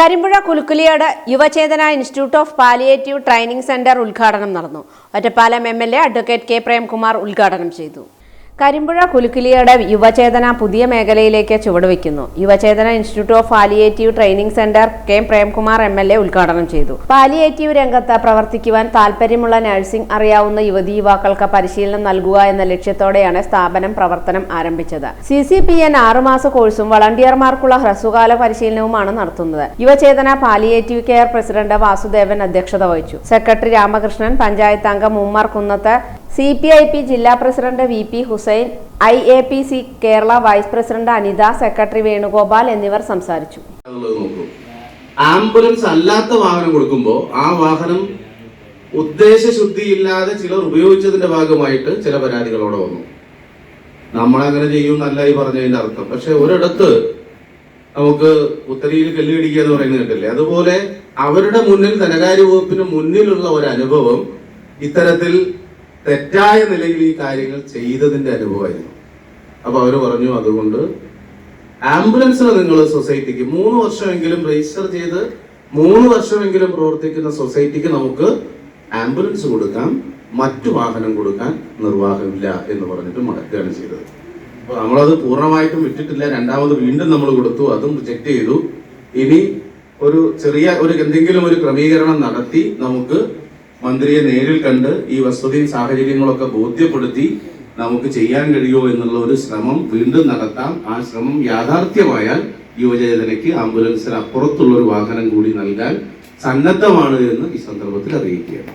Karimpuzha Kulukkiliyad Yuvachethana institute of palliative training centre ഉദ്ഘാടനം നടന്നു. Ottapalam M L A advocate K Premkumar ഉദ്ഘാടനം ചെയ്തു. കരിമ്പുഴ കുലുക്കിലിയുടെ യുവചേതന പുതിയ മേഖലയിലേക്ക് ചുവടുവെക്കുന്നു Yuvachethana institute of palliative training centre K Premkumar M L A ഉദ്ഘാടനം ചെയ്തു. പാലിയേറ്റീവ് രംഗത്ത് പ്രവർത്തിക്കുവാൻ താൽപ്പര്യമുള്ള നഴ്സിംഗ് അറിയാവുന്ന യുവതി യുവാക്കൾക്ക് പരിശീലനം നൽകുക എന്ന ലക്ഷ്യത്തോടെയാണ് സ്ഥാപനം പ്രവർത്തനം ആരംഭിച്ചത്. സി സി പി എൻ ആറുമാസ കോഴ്സും വളണ്ടിയർമാർക്കുള്ള ഹ്രസ്വകാല പരിശീലനവുമാണ് നടത്തുന്നത്. Yuvachethana palliative care president Vasudevan അധ്യക്ഷത വഹിച്ചു. സെക്രട്ടറി രാമകൃഷ്ണൻ പഞ്ചായത്ത് അംഗം Ummer Kunnath C P I P ജില്ലാ president V P Hussain I A P C Kerala vice president Anitha secretary Venugopal എന്നിവർ സംസാരിച്ചു. ആംബുലൻസ് അല്ലാത്ത വാഹനം കൊടുക്കുമ്പോൾ ആ വാഹനം ഉദ്ദേശശുദ്ധിയില്ലാതെ ചിലർ ഉപയോഗിച്ചതിന്റെ ഭാഗമായിട്ട് ചില പരാതികളോടെ വന്നു. നമ്മളങ്ങനെ ചെയ്യും നല്ലതായി പറഞ്ഞതിന്റെ അർത്ഥം. പക്ഷെ ഒരിടത്ത് നമുക്ക് ഉത്തരയിൽ കല്ലുപിടിക്കുക എന്ന് പറയുന്നത് കേട്ടില്ലേ അതുപോലെ അവരുടെ മുന്നിൽ ധനകാര്യ വകുപ്പിന് മുന്നിലുള്ള ഒരു അനുഭവം ഇത്തരത്തിൽ തെറ്റായ നിലയിൽ ഈ കാര്യങ്ങൾ ചെയ്തതിന്റെ അനുഭവമായിരുന്നു. അപ്പൊ അവർ പറഞ്ഞു അതുകൊണ്ട് ആംബുലൻസിന് നിങ്ങൾ സൊസൈറ്റിക്ക് മൂന്ന് വർഷമെങ്കിലും രജിസ്റ്റർ ചെയ്ത് മൂന്ന് വർഷമെങ്കിലും പ്രവർത്തിക്കുന്ന സൊസൈറ്റിക്ക് നമുക്ക് ആംബുലൻസ് കൊടുക്കാം മറ്റു വാഹനം കൊടുക്കാൻ നിർവാഹമില്ല എന്ന് പറഞ്ഞിട്ട് മടക്കുകയാണ് ചെയ്തത്. അപ്പൊ നമ്മളത് പൂർണമായിട്ടും വിറ്റിട്ടില്ല രണ്ടാമത് വീണ്ടും നമ്മൾ കൊടുത്തു അതും റിജക്ട് ചെയ്തു. ഇനി ഒരു ചെറിയ ഒരു എന്തെങ്കിലും ഒരു ക്രമീകരണം നടത്തി നമുക്ക് മന്ത്രിയെ നേരിൽ കണ്ട് ഈ വസ്തുതയും സാഹചര്യങ്ങളൊക്കെ ബോധ്യപ്പെടുത്തി നമുക്ക് ചെയ്യാൻ കഴിയുമോ എന്നുള്ള ഒരു ശ്രമം വീണ്ടും നടത്താം. ആ ശ്രമം യാഥാർത്ഥ്യമായാൽ യുവചേതനയ്ക്ക് ആംബുലൻസിന് അപ്പുറത്തുള്ള ഒരു വാഹനം കൂടി നൽകാൻ സന്നദ്ധമാണ് എന്ന് ഈ സന്ദർഭത്തിൽ അറിയിക്കുകയാണ്.